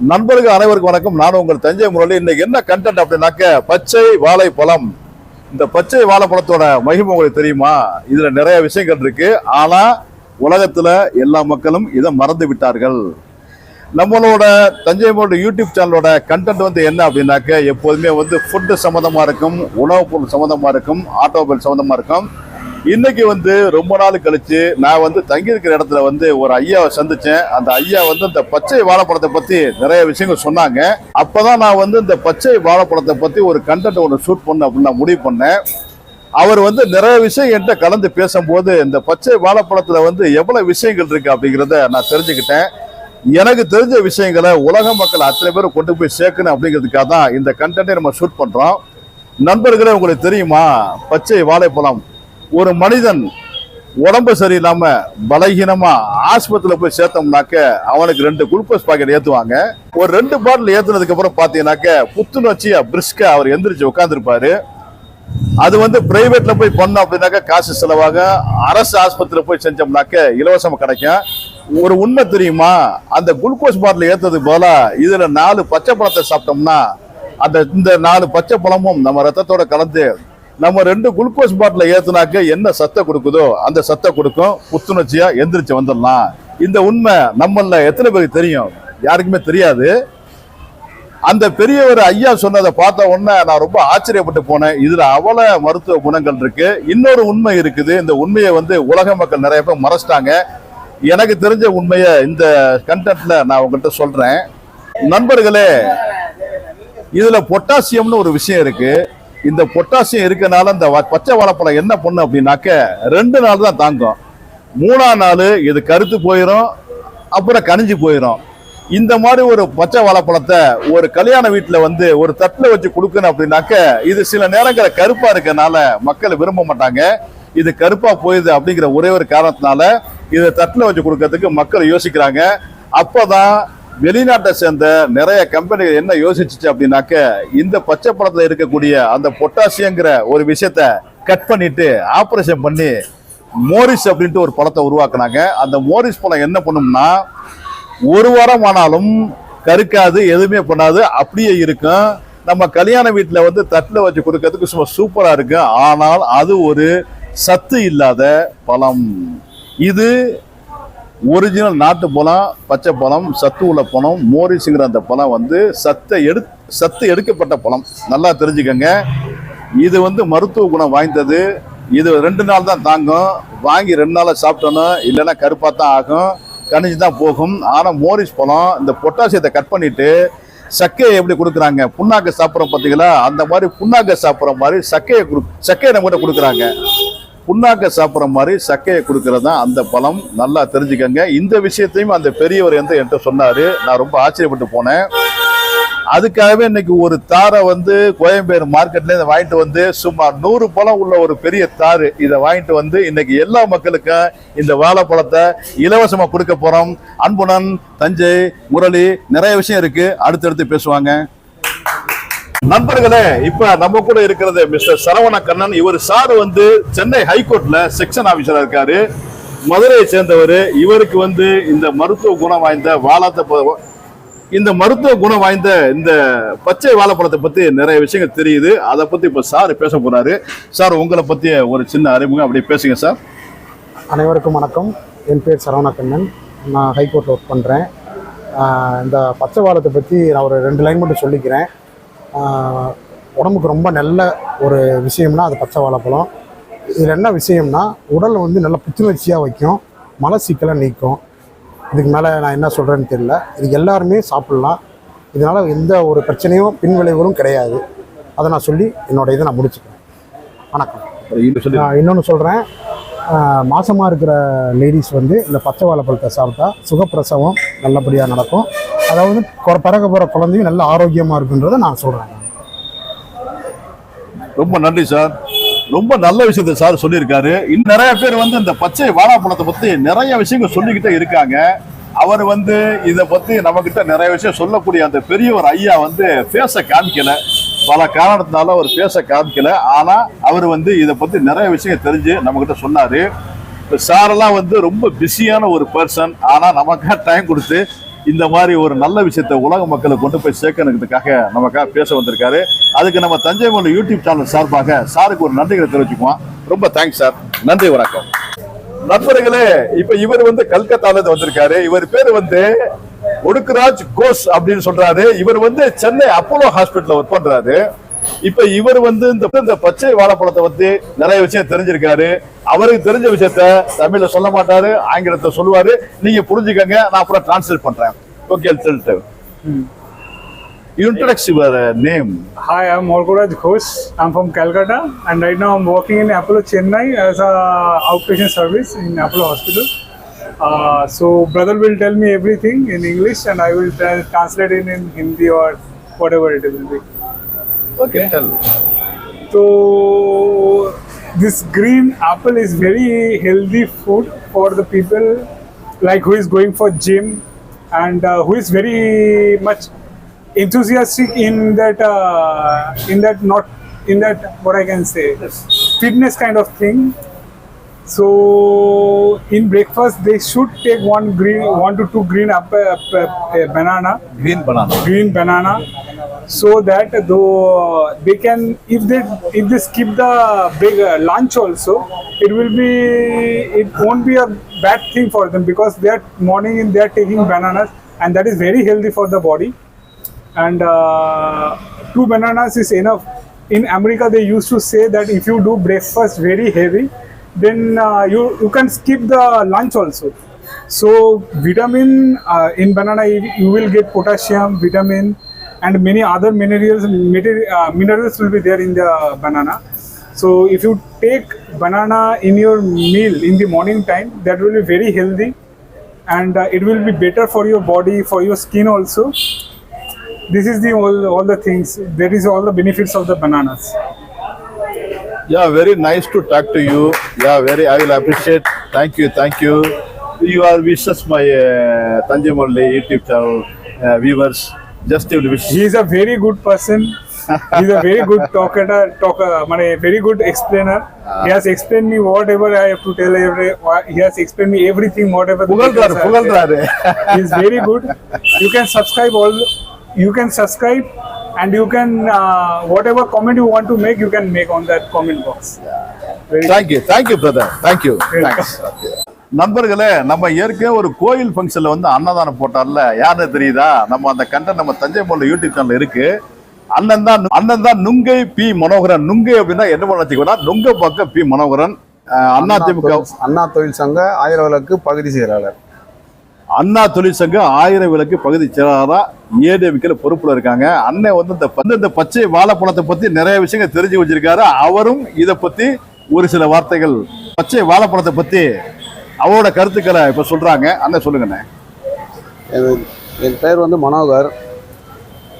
நண்பர்கள் அனைவருக்கும் வணக்கம். நான் உங்கள் தஞ்சை முரளி. இன்னைக்கு என்ன கண்டென்ட் அப்படின்னாக்க பச்சை வாழைப்பழம். இந்த பச்சை வாழைப்பழத்தோட மகிமை உங்களுக்கு தெரியுமா? இதுல நிறைய விஷயங்கள் இருக்கு. ஆனா உலகத்துல எல்லா மக்களும் இதை மறந்து விட்டார்கள். நம்மளோட தஞ்சை முரளி யூடியூப் சேனலோட கண்டென்ட் வந்து என்ன அப்படின்னாக்க எப்போதுமே வந்து ஃபுட்டு சம்மந்தமாக இருக்கும் உணவுப் பொருள் சம்மந்தமாக இருக்கும் ஆட்டோமொபைல் சம்மந்தமாக இருக்கும். இன்னைக்கு வந்து ரொம்ப நாள் கழிச்சு நான் வந்து தங்கியிருக்கிற இடத்துல வந்து ஒரு ஐயாவை சந்திச்சேன். அந்த ஐயா வந்து இந்த பச்சை வாழைப்பழத்தை பத்தி நிறைய விஷயங்கள் சொன்னாங்க. அப்பதான் நான் வந்து இந்த பச்சை வாழைப்பழத்தை பத்தி ஒரு கண்டென்ட் ஒன்று ஷூட் பண்ண அப்படின்னு நான் முடிவு பண்ணேன். அவர் வந்து நிறைய விஷயம் என்கிட்ட கலந்து பேசும்போது இந்த பச்சை வாழைப்பழத்துல வந்து எவ்வளவு விஷயங்கள் இருக்கு அப்படிங்கிறத நான் தெரிஞ்சுக்கிட்டேன். எனக்கு தெரிஞ்ச விஷயங்களை உலக மக்கள் அத்தனை பேரும் கொண்டு போய் சேர்க்கணும் அப்படிங்கிறதுக்காக தான் இந்த கண்டென்ட்டை நம்ம ஷூட் பண்றோம். நண்பர்களே உங்களுக்கு தெரியுமா? பச்சை வாழைப்பழம் ஒரு மனிதன் உடம்பு சரியில்லாம பலகீனமா ஆஸ்பத்திரியில போய் சேர்த்தோம்னாக்க அவனுக்கு ரெண்டு குளுக்கோஸ் பாக்கெட் ஏத்துவாங்க. ஒரு ரெண்டு பாட்டில் ஏத்துனதுக்கு அப்புறம் பாத்தீங்கன்னாக்க புத்துணர்ச்சியா பிரிஸ்கா அவர் எந்திரிச்சு உட்காந்துருப்பாரு அது வந்து பிரைவேட்ல போய் பண்ணோம் அப்படின்னாக்க காசு செலவாக அரசு ஆஸ்பத்திரியில போய் செஞ்சோம்னாக்க இலவசமா கிடைக்கும். ஒரு உண்மை தெரியுமா? அந்த குளுக்கோஸ் பாட்டில் ஏத்ததுக்கு போல இதுல நாலு பச்சை பழத்தை சாப்பிட்டோம்னா அந்த இந்த நாலு பச்சை பழமும் நம்ம ரத்தத்தோட கலந்து நம்ம ரெண்டு குளுக்கோஸ் பாட்டில் ஏத்துனாக்க என்ன சத்தை கொடுக்குதோ அந்த சத்தை கொடுக்கும். புத்துணர்ச்சியா எந்திரிச்சு வந்துடலாம். இந்த உண்மை நம்மள எத்தனை பேருக்கு தெரியும்? யாருக்குமே தெரியாது. அந்த பெரியவர் ஐயா சொன்னதை பார்த்த உடனே நான் ரொம்ப ஆச்சரியப்பட்டு போனேன். இதுல அவல மருத்துவ குணங்கள் இருக்கு. இன்னொரு உண்மை இருக்குது. இந்த உண்மையை வந்து உலக மக்கள் நிறைய பேர் மறைச்சிட்டாங்க. எனக்கு தெரிஞ்ச உண்மையை இந்த கண்டென்ட்ல நான் உங்கள்கிட்ட சொல்றேன். நண்பர்களே இதுல பொட்டாசியம்னு ஒரு விஷயம் இருக்கு. இந்த பொட்டாசியம் இருக்கனால இந்த வ- பச்சை வாழைப்பழம் என்ன பண்ணும் அப்படின்னாக்க ரெண்டு நாள் தான் தாங்கும். மூணாம் நாள் இது கருத்து போயிடும் அப்புறம் கனிஞ்சு போயிடும் இந்த மாதிரி ஒரு பச்சை வாழைப்பழத்தை ஒரு கல்யாண வீட்டில் வந்து ஒரு தட்டில் வச்சு கொடுக்கணும் அப்படின்னாக்க இது சில நேரங்களில் கருப்பாக இருக்கனால மக்கள் விரும்ப மாட்டாங்க. இது கருப்பாக போயிடுது அப்படிங்கிற ஒரே ஒரு காரணத்தினால இதை தட்டில் வச்சு கொடுக்கறதுக்கு மக்கள் யோசிக்கிறாங்க. அப்பதான் வெளிநாட்டை சேர்ந்த நிறைய கம்பெனிகள் என்ன யோசிச்சுச்சு அப்படின்னாக்க இந்த பச்சை பழத்தில் இருக்கக்கூடிய அந்த பொட்டாசியங்கிற ஒரு விஷயத்த கட் பண்ணிட்டு ஆப்ரேஷன் பண்ணி மோரிஸ் அப்படின்ட்டு ஒரு பழத்தை உருவாக்குனாங்க. அந்த மோரிஸ் பழம் என்ன பண்ணும்னா ஒரு வாரம் ஆனாலும் கருக்காது எதுவுமே பண்ணாது அப்படியே இருக்கும். நம்ம கல்யாண வீட்டில் வந்து தட்டில் வச்சு கொடுக்கறதுக்கு சும்மா சூப்பராக இருக்கும். ஆனால் அது ஒரு சத்து இல்லாத பழம். இது ஒரிஜினல் நாட்டு பழம் பச்சை பழம் சத்து உள்ள பழம் மோரிஸுங்கிற அந்த பழம் வந்து சத்தை எடு சத்து எடுக்கப்பட்ட பழம். நல்லா தெரிஞ்சுக்கங்க. இது வந்து மருத்துவ குணம் வாய்ந்தது. இது ரெண்டு நாள் தான் தாங்கும். வாங்கி ரெண்டு நாளாக சாப்பிட்டோன்னா இல்லைன்னா கருப்பாக தான் ஆகும். கணிஞ்சு தான் போகும். ஆனால் மோரிஸ் பழம் இந்த பொட்டாசியத்தை கட் பண்ணிவிட்டு சக்கையை எப்படி கொடுக்குறாங்க? புண்ணாக்கு சாப்பிட்றோம் பார்த்தீங்களா? அந்த மாதிரி புண்ணாக்கை சாப்பிட்ற மாதிரி சக்கையை கொடு சக்கையை நம்ம கிட்ட கொடுக்குறாங்க. புண்ணாக்க சாப்பிட்ற மாதிரி சக்கையை கொடுக்கறது தான் அந்த பழம் நல்லா தெரிஞ்சுக்கங்க. இந்த விஷயத்தையும் அந்த பெரியவர் வந்து என்கிட்ட சொன்னாரு. நான் ரொம்ப ஆச்சரியப்பட்டு போனேன். அதுக்காகவே இன்னைக்கு ஒரு தாரை வந்து கோயம்பேடு மார்க்கெட்ல இதை வாங்கிட்டு வந்து சுமார் நூறு பழம் உள்ள ஒரு பெரிய தாறு இதை வாங்கிட்டு வந்து இன்னைக்கு எல்லா மக்களுக்கும் இந்த வாழைப்பழத்தை இலவசமா கொடுக்க போறோம். அன்புணன் தஞ்சை முரளி நிறைய விஷயம் இருக்கு. அடுத்தடுத்து பேசுவாங்க. நண்பர்களே இப்ப நம்ம கூட இருக்கிறது மிஸ்டர் சரவண கண்ணன் இவர் சார் வந்து சென்னை ஹைகோர்ட்ல செக்ஷன் ஆபீசரா இருக்காரு. மதுரையை சேர்ந்தவர். இவருக்கு வந்து இந்த மருத்துவ குணம் வாய்ந்த வாழத்தை இந்த மருத்துவ குணம் வாய்ந்த இந்த பச்சை வாழைப்பழத்தை பத்தி நிறைய விஷயங்கள் தெரியுது. அதை பத்தி இப்ப சார் பேச போறாரு. சார் உங்களை பத்தி ஒரு சின்ன அறிமுகம் அப்படியே பேசுங்க சார். அனைவருக்கும் வணக்கம். என் பேர் சரவணக்கண்ணன். நான் ஹைகோர்ட்டில் ஒர்க் பண்ணுறேன் இந்த பச்சை வாழத்தை பற்றி நான் ஒரு ரெண்டு லைன் மட்டும் சொல்லிக்கிறேன். உடம்புக்கு ரொம்ப நல்ல ஒரு விஷயம்னா அது பச்சை வாழைப்பழம். இதில் என்ன விஷயம்னா உடல் வந்து நல்ல புத்துணர்ச்சியாக வைக்கும். மலச்சிக்கலை நீக்கும். இதுக்கு மேலே நான் என்ன சொல்கிறேன்னு தெரியல. இது எல்லாருமே சாப்பிட்லாம். இதனால் எந்த ஒரு பிரச்சனையும் பின்விளைவுகளும் கிடையாது. அதை நான் சொல்லி என்னோட இதை நான் முடிச்சுக்கிறேன். வணக்கம். நான் இன்னொன்று சொல்கிறேன் மாசமாக இருக்கிற லேடிஸ் வந்து இந்த பச்சை வாழைப்பழத்தை சாப்பிட்டா சுகப்பிரசவம் நல்லபடியாக நடக்கும். அதாவது பிறக்க போகிற குழந்தையும் நல்ல ஆரோக்கியமாக இருக்குன்றதை நான் சொல்கிறேன் ரொம்ப நன்றி சார். ரொம்ப நல்ல விஷயத்தை சார் சொல்லியிருக்காரு. இன்னும் நிறைய பேர் வந்து இந்த பச்சை வாழைப்பழத்தை பற்றி நிறைய விஷயங்கள் சொல்லிக்கிட்டே இருக்காங்க. அவர் வந்து இதை பற்றி நம்மக்கிட்ட நிறைய விஷயம் சொல்லக்கூடிய அந்த பெரியவர் ஐயா வந்து பேச காமிக்கல. பல காரணத்தினால அவர் பேச காமிக்கல. ஆனால் அவர் வந்து இதை பற்றி நிறைய விஷயம் தெரிஞ்சு நம்மக்கிட்ட சொன்னார். இப்போ சாரெல்லாம் வந்து ரொம்ப பிஸியான ஒரு பர்சன் ஆனால் நமக்காக டைம் கொடுத்து இந்த மாதிரி ஒரு நல்ல விஷயத்தை உலக மக்களை கொண்டு போய் சேர்க்கணுங்கிறதுக்காக நமக்காக பேச வந்திருக்காரு. அதுக்கு நம்ம தஞ்சை மொழி யூடியூப் சேனல் சார்பாக சாருக்கு ஒரு நன்றிகளை தெரிவிச்சுக்குவோம். ரொம்ப தேங்க்ஸ் சார் நன்றி வணக்கம். நண்பர்களே இப்ப இவர் வந்து கல்கத்தால இருந்து வந்திருக்காரு. இவர் பேரு வந்து ஒடுக்குராஜ் கோஸ் அப்படின்னு சொல்றாரு. இவர் வந்து சென்னை அப்போலோ ஹாஸ்பிட்டல் ஒர்க் பண்றாரு. இப்ப இவர் வந்து இந்த பச்சை வாழைப்பழத்தை வந்து நிறைய விஷயம் தெரிஞ்சிருக்காரு. அவருக்கு தெரிஞ்ச விஷயத்த தமிழ்ல சொல்ல மாட்டாரு ஆங்கிலத்தை சொல்லுவாரு நீங்க புரிஞ்சுக்கங்க நான் அப்புறம் டிரான்ஸ்லேட் பண்றேன் ஓகே சொல்லிட்டு introduce your uh, name Hi, I'm Morguraj Ghosh. I'm from Calcutta, and right now I'm working in Apollo Chennai as a outpatient service in Apollo Hospital. Uh, so, brother will tell me everything in English, and I will tra- translate it in Hindi or whatever it will be. okay tell So, this green apple is very healthy food for the people like who is going for gym and uh, who is very much enthusiastic in that uh, in that not in that what I can say fitness kind of thing. So in breakfast they should take one green one to two green apple, uh, banana. Green banana. Green banana so that though they can if they if they skip the big uh, lunch also it will be it won't be a bad thing for them because they are morning in they are taking bananas and that is very healthy for the body. And uh, two bananas is enough. In america they used to say that if you do breakfast very heavy then uh, you you can skip the lunch also. So vitamin uh, in banana you, you will get potassium vitamin and many other minerals uh, minerals will be there in the banana so if you take banana in your meal in the morning time that will be very healthy and uh, it will be better for your body for your skin also this is the all, all the things there is all the benefits of the bananas Yeah, very nice to talk to you. Yeah, very. I will appreciate. Thank you, thank you. You are wishes my uh, Tanjamurli YouTube channel uh, viewers. He is a very good person. he is a very good talker, talker, I very good explainer. He has explained me whatever I have to tell. Every, he has explained me everything, whatever. he is very good. You can subscribe all. You can subscribe, and you can uh, whatever comment you want to make, you can make on that comment box. Very thank good. you, thank you, brother. Thank you. Thanks. நண்பர்களே நம்ம ஏற்கனவே ஒரு கோயில் ஃபங்க்ஷன்ல வந்து அன்னதானம் போட்டார்ல. யாருன்னு தெரியுதா? நம்ம அந்த கண்டன் நம்ம தஞ்சை மொழி யூடியூப் சேனல் இருக்கு. அண்ணன் தான் அண்ணன் தான் நுங்கை பி மனோகரன். நுங்கை அப்படின்னா என்ன பண்ண நுங்க பக்கம் பி மனோகரன். அண்ணா திமுக அண்ணா தொழில் சங்க ஆயிரம் விளக்கு பகுதி செயலாளர். அண்ணா தொழிற்சங்க ஆயிரம் விளக்கு பகுதி செயலாளரா ஏடிஎம்கில் பொறுப்புல இருக்காங்க. அண்ணன் வந்து இந்த இந்த பச்சை வாழைப்பழத்தை பத்தி நிறைய விஷயங்கள் தெரிஞ்சு வச்சிருக்காரு. அவரும் இதை பத்தி ஒரு சில வார்த்தைகள். பச்சை வாழைப்பழத்தை பத்தி அவரோட கருத்துக்களை இப்போ சொல்கிறாங்க அண்ணன் சொல்லுங்கண்ணே. என் என் பேர் வந்து மனோகர்.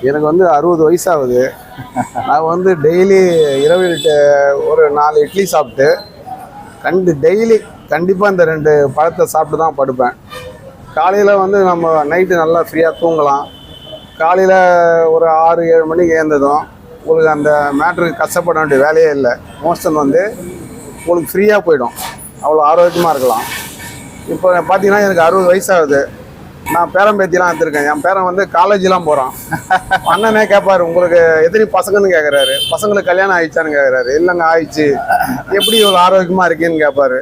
எனக்கு வந்து அறுபது வயசாகுது. நான் வந்து டெய்லி இரவு ட- ஒரு நாலு இட்லி சாப்பிட்டு கண்டு டெய்லி கண்டிப்பாக இந்த ரெண்டு பழத்தை சாப்பிட்டு தான் படுப்பேன். காலையில் வந்து நம்ம நைட்டு நல்லா ஃப்ரீயாக தூங்கலாம். காலையில் ஒரு ஆறு ஏழு மணிக்கு ஏந்ததும் உங்களுக்கு அந்த மேட்ருக்கு கஷ்டப்பட வேண்டிய வேலையே இல்லை. மோஷன் வந்து உங்களுக்கு ஃப்ரீயாக போயிடும். அவ்வளோ ஆரோக்கியமாக இருக்கலாம். இப்போ பார்த்தீங்கன்னா எனக்கு அறுபது வயசாகுது. நான் பேரன் பேத்திலாம் எடுத்திருக்கேன். என் பேரன் வந்து காலேஜ்லாம் போகிறான் அண்ணனே கேட்பாரு உங்களுக்கு எத்தனை பசங்கன்னு கேட்குறாரு பசங்களுக்கு கல்யாணம் ஆயிடுச்சான்னு கேட்குறாரு இல்லைங்க ஆயிடுச்சு. எப்படி இவ்வளோ ஆரோக்கியமாக இருக்கேன்னு கேட்பாரு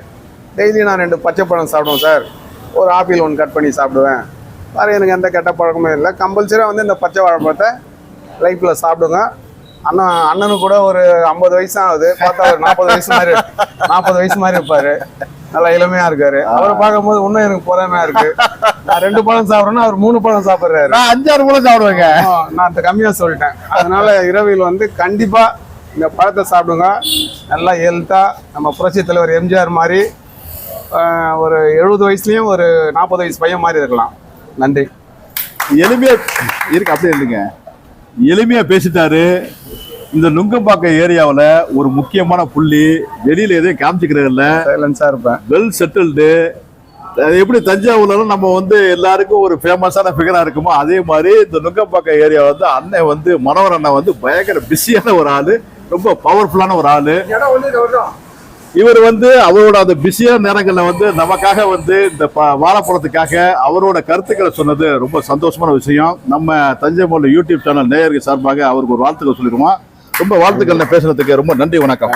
டெய்லி நான் ரெண்டு பச்சை பழம் சாப்பிடுவேன் சார். ஒரு ஆப்பிள் ஒன்று கட் பண்ணி சாப்பிடுவேன். வேறு எனக்கு எந்த கெட்ட பழக்கமும் இல்லை. கம்பல்சரியாக வந்து இந்த பச்சை வாழைப்பழத்தை லைஃப்பில் சாப்பிடுங்க. அண்ணன் அண்ணனுக்கு கூட ஒரு ஐம்பது வயசு ஆகுது. பார்த்தா ஒரு நாற்பது வயசு மாதிரி நாற்பது வயசு மாதிரி இருப்பார். நல்லா இளமையா இருக்காரு. அவரை பார்க்கும்போது இன்னும் எனக்கு பொறாமையா இருக்கு. நான் ரெண்டு பழம் சாப்பிட்றேன்னா அவர் மூணு பழம் சாப்பிட்றாரு. நான் அஞ்சாறு கூட சாப்பிடுவேங்க. நான் அந்த கம்மியா சொல்லிட்டேன். அதனால இரவில் வந்து கண்டிப்பா இந்த பழத்தை சாப்பிடுங்க. நல்லா ஹெல்த்தா நம்ம புரட்சி தலைவர் எம்ஜிஆர் மாதிரி ஒரு எழுபது வயசுலயும் ஒரு நாற்பது வயசு பையன் மாதிரி இருக்கலாம். நன்றி. எளிமையா இருக்கு அப்படியே இல்லைங்க எளிமையா பேசிட்டாரு. இந்த நுங்கம்பாக்கம் ஏரியாவுல ஒரு முக்கியமான புள்ளி வெளியில எதையும் காமிச்சிக்கிறது இல்ல. சைலன்ஸா இருப்பேன். வெல் செட்டில்டு எப்படி தஞ்சாவூர்ல நம்ம வந்து எல்லாருக்கும் ஒரு ஃபேமஸான ஃபிகரா இருக்குமோ அதே மாதிரி இந்த நுங்கம்பாக்கம் ஏரியா வந்து அண்ணன் வந்து மனோகர் அண்ணன் வந்து பயங்கர பிஸியான ஒரு ஆளு ரொம்ப பவர்ஃபுல்லான ஒரு ஆளு. இவர் வந்து அவரோட அந்த பிஸியான நேரங்களில் வந்து நமக்காக வந்து இந்த வாழைப்பழத்துக்காக அவரோட கருத்துக்களை சொன்னது ரொம்ப சந்தோஷமான விஷயம். நம்ம தஞ்சை யூடியூப் சேனல் நேயர்கள் சார்பாக அவருக்கு ஒரு வாழ்த்துக்கள் சொல்லிடுவோம். ரொம்ப வாழ்த்துக்கள் பேசுனதுக்கு ரொம்ப நன்றி வணக்கம்.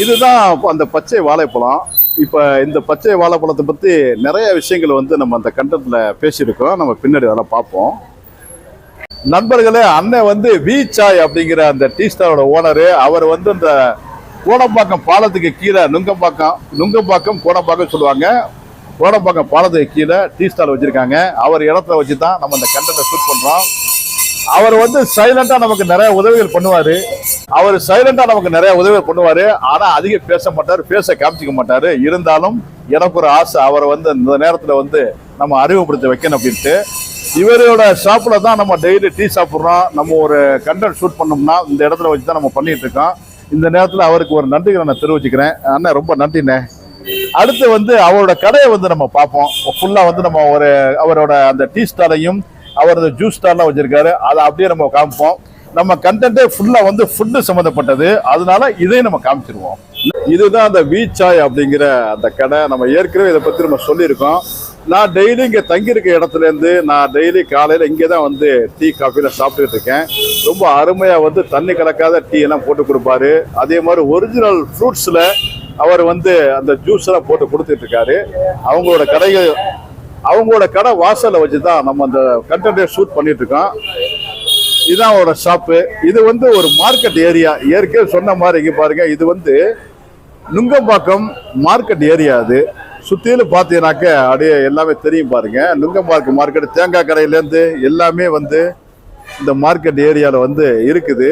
இதுதான் அந்த பச்சை வாழைப்பழம். இப்போ இந்த பச்சை வாழைப்பழத்தை பற்றி நிறைய விஷயங்கள் வந்து நம்ம அந்த கண்டென்ட்ல பேசியிருக்கோம். நம்ம பின்னாடி அதெல்லாம் பார்ப்போம். நண்பர்களே அண்ணன் வந்து வி சாய் அப்படிங்கிற அந்த டீ ஸ்டாரோட ஓனரு அவர் வந்து இந்த கோடம்பாக்கம் பாலத்துக்கு கீழே நுங்கம்பாக்கம் நுங்கம்பாக்கம் கோடம்பாக்கம் சொல்லுவாங்க. கோடம்பாக்கம் பாலத்துக்கு கீழே டீ ஸ்டால் வச்சிருக்காங்க. அவர் இடத்துல வச்சு தான் நம்ம இந்த கண்டென்ட்டை ஷூட் பண்றோம். அவர் வந்து சைலண்டா நமக்கு நிறைய உதவிகள் பண்ணுவாரு. அவர் சைலண்டா நமக்கு நிறைய உதவிகள் பண்ணுவாரு. ஆனா அதிகம் பேச மாட்டாரு பேச காமிச்சிக்க மாட்டாரு. இருந்தாலும் எனக்கு ஒரு ஆசை அவரை வந்து இந்த நேரத்துல வந்து நம்ம அறிமுகப்படுத்தி வைக்கணும் அப்படின்ட்டு. இவரோட ஷாப்ல தான் நம்ம டெய்லி டீ சாப்பிட்றோம். நம்ம ஒரு கண்டென்ட் ஷூட் பண்ணோம்னா இந்த இடத்துல வச்சு தான் நம்ம பண்ணிட்டு இருக்கோம். இந்த நேரத்தில் அவருக்கு ஒரு நன்றிகளை நான் தெரிவிச்சுக்கிறேன். அண்ணா ரொம்ப நன்றிண்ணே. அடுத்து வந்து அவரோட கடையை வந்து நம்ம பார்ப்போம். ஃபுல்லாக வந்து நம்ம ஒரு அவரோட அந்த டீ ஸ்டாலையும் அவர் அந்த ஜூஸ் ஸ்டார்லாம் வச்சிருக்காரு. அதை அப்படியே நம்ம காமிப்போம். நம்ம கண்டென்ட்டே ஃபுல்லாக வந்து ஃபுட்டு சம்மந்தப்பட்டது. அதனால இதையும் நம்ம காமிச்சிருவோம். இதுதான் அந்த வீச்சாய் அப்படிங்கிற அந்த கடை. நம்ம ஏற்கனவே இதை பற்றி நம்ம சொல்லியிருக்கோம். நான் டெய்லி இங்கே தங்கியிருக்க இடத்துலேருந்து நான் டெய்லி காலையில் இங்கே தான் வந்து டீ காஃபியில் சாப்பிட்டுட்டு இருக்கேன். ரொம்ப அருமையாக வந்து தண்ணி கலக்காத டீ எல்லாம் போட்டு கொடுப்பாரு. அதே மாதிரி ஒரிஜினல் ஃப்ரூட்ஸில் அவர் வந்து அந்த ஜூஸ் எல்லாம் போட்டு கொடுத்துட்டு இருக்காரு. அவங்களோட கடைகள் அவங்களோட கடை வாசலை வச்சு தான் நம்ம அந்த கண்டென்ட்டை ஷூட் பண்ணிட்டு இருக்கோம் இதுதான் அவரோட ஷாப்பு இது வந்து ஒரு மார்க்கெட் ஏரியா ஏற்கனவே சொன்ன மாதிரி இங்கே பாருங்க இது வந்து நுங்கம்பாக்கம் மார்க்கெட் ஏரியா அது. சுற்றிலும் பார்த்தீங்கன்னாக்க அப்படியே எல்லாமே தெரியும் பாருங்க. நுங்கம்பாக்கம் மார்க்கெட் தேங்காய் கடையிலேருந்து எல்லாமே வந்து இந்த மார்க்கெட் ஏரியாவில் வந்து இருக்குது.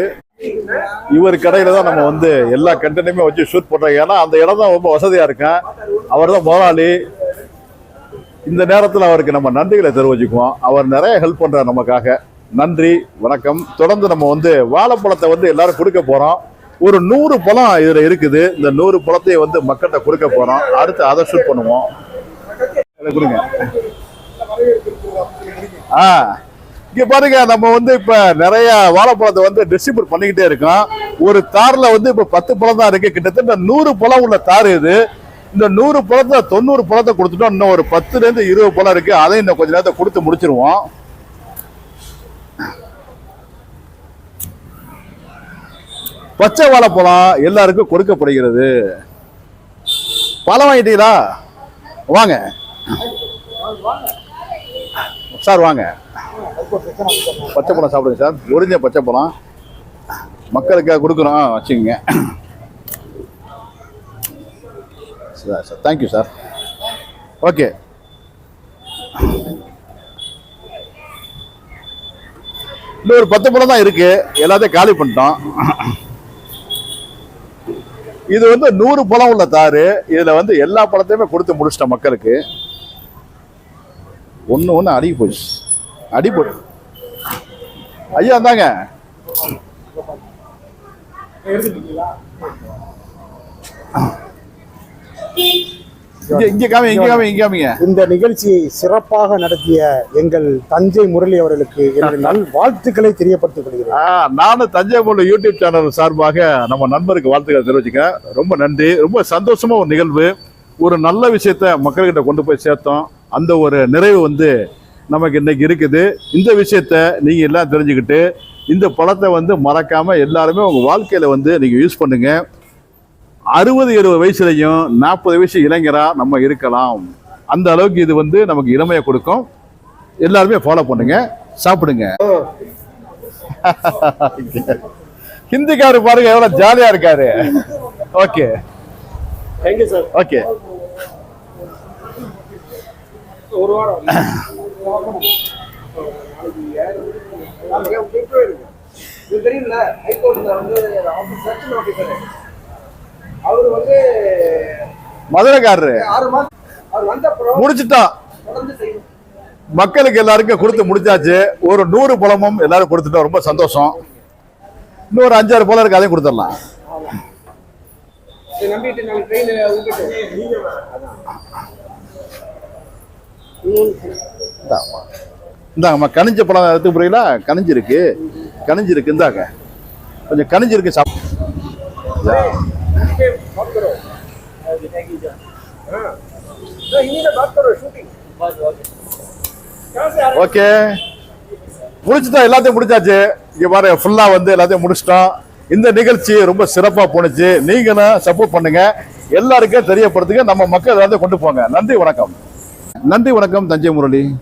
இவர் கடையில தான் நம்ம வந்து எல்லா கண்டென்ட்டுமே வச்சு ஷூட் பண்ணுறோம் ஏன்னா அந்த இடம் தான் ரொம்ப வசதியாக இருக்கும். அவர் தான் முதலாளி. இந்த நேரத்தில் அவருக்கு நம்ம நன்றிகளை தெரிவிச்சுக்குவோம். அவர் நிறைய ஹெல்ப் பண்றார் நமக்காக. நன்றி வணக்கம். தொடர்ந்து நம்ம வந்து வாழைப்பழத்தை வந்து எல்லாரும் கொடுக்க போறோம். ஒரு நூறு பழம் இதுல இருக்குது. இந்த நூறு பழத்தையும் வந்து மக்கள்கிட்ட கொடுக்க போறோம். அடுத்து அதை ஷூட் பண்ணுவோம். கொடுங்க. ஆ. இங்க பாருங்க நம்ம வந்து இப்ப நிறைய வாழைப்பழத்தை வந்து டிஸ்ட்ரிபியூட் பண்ணிக்கிட்டே இருக்கோம். ஒரு தார்ல வந்து இப்ப பத்து பழம் தான் இருக்கு. கிட்டத்தட்ட நூறு பழம் உள்ள தார் இது. இந்த நூறு பழத்தை தொண்ணூறு பழத்தை கொடுத்துட்டோம். இன்னும் ஒரு பத்துலேருந்து இருபது பழம் இருக்குது அதையும் இன்னும் கொஞ்சம் நேரத்தை கொடுத்து முடிச்சிருவோம். பச்சை வாழைப்பழம் எல்லாருக்கும் கொடுக்கப்படுகிறது. பழம் வாங்கிட்டீங்களா? வாங்க. சார் வாங்க. பச்சை பழம் சாப்பிடுங்க சார். உறிஞ்ச பச்சை பழம். மக்களுக்காக கொடுக்குறோம். வச்சுக்கோங்க. Sir. Sir thank you sir okay இன்னும் ஒரு பத்து படம் தான் இருக்கு. எல்லாத்தையும் காலி பண்ணிட்டோம். இது வந்து நூறு பழம் உள்ள தாரு. இதுல வந்து எல்லா பழத்தையுமே கொடுத்து முடிச்சிட்டோம் மக்களுக்கு. ஒண்ணு ஒண்ணு அடி போச்சு. அடி போடு ஐயா இங்க இங்க காமி இங்க காமி இங்க காமிங்க இந்த நிகழ்ச்சியை சிறப்பாக நடத்திய எங்கள் தஞ்சை முரளி அவர்களுக்கு எனது நல் வாழ்த்துக்களை தெரியப்படுத்திக் கொள்கிறேன். நானும் தஞ்சாவூர்ல யூடியூப் சேனல் சார்பாக நம்ம நண்பருக்கு வாழ்த்துக்கள் தெரிவிச்சுக்கிறேன். ரொம்ப நன்றி. ரொம்ப சந்தோஷமா ஒரு நிகழ்வு. ஒரு நல்ல விஷயத்த மக்கள்கிட்ட கொண்டு போய் சேர்த்தோம். அந்த ஒரு நிறைவு வந்து நமக்கு இன்னைக்கு இருக்குது. இந்த விஷயத்த நீங்க எல்லாம் தெரிஞ்சுக்கிட்டு இந்த பழத்தை வந்து மறக்காம எல்லாருமே உங்க வாழ்க்கையில வந்து நீங்க யூஸ் பண்ணுங்க. அறுபது எழுபது வயசுலையும் நாற்பது வயசு இளைஞரா நம்ம இருக்கலாம். அந்த அளவுக்கு இது வந்து நமக்கு இளமையை கொடுக்கும். எல்லாருமே ஃபாலோ பண்ணுங்க. சாப்பிடுங்க. ஹிந்திக்காரர் பாருங்க எவ்வளவு ஜாலியா இருக்காரு. ஓகே தேங்க்யூ சார் ஓகே ஒரு வாரம். தெரியும்ல ஹைகோர்ட்ல வந்து ஆஃபீஸ் ஆஃபீஸர் அவர் வந்து மதுரைக்காரரு. செய்யும். மக்களுக்கு எல்லாருக்கும் கொடுத்து முடிச்சாச்சு. ஒரு நூறு பழமும் எல்லாரும் கொடுத்துட்டோம் ரொம்ப சந்தோஷம். இன்னொரு அஞ்சாறு பழம் இருக்கு அதையும் கொடுத்துடலாம். இந்தாங்கம்மா கனிஞ்ச பழம் எடுத்து போறீங்களா? கனிஞ்சிருக்கு. கனிஞ்சிருக்கு இந்தாங்க. கொஞ்சம் கனிஞ்சிருக்கு சாப்பிட்டு ஓகே. முடிச்சுட்டோம் எல்லாத்தையும் முடிச்சாச்சு. இங்க பாரு வந்து எல்லாத்தையும் முடிச்சிட்டோம். இந்த நிகழ்ச்சி ரொம்ப சிறப்பாக போணுச்சு. நீங்களும் சப்போர்ட் பண்ணுங்க. எல்லாருக்கும் தெரியப்படுத்துங்க. நம்ம மக்கள் எல்லாத்தையும் கொண்டு போங்க. நன்றி வணக்கம். நன்றி வணக்கம் தஞ்சை முரளி.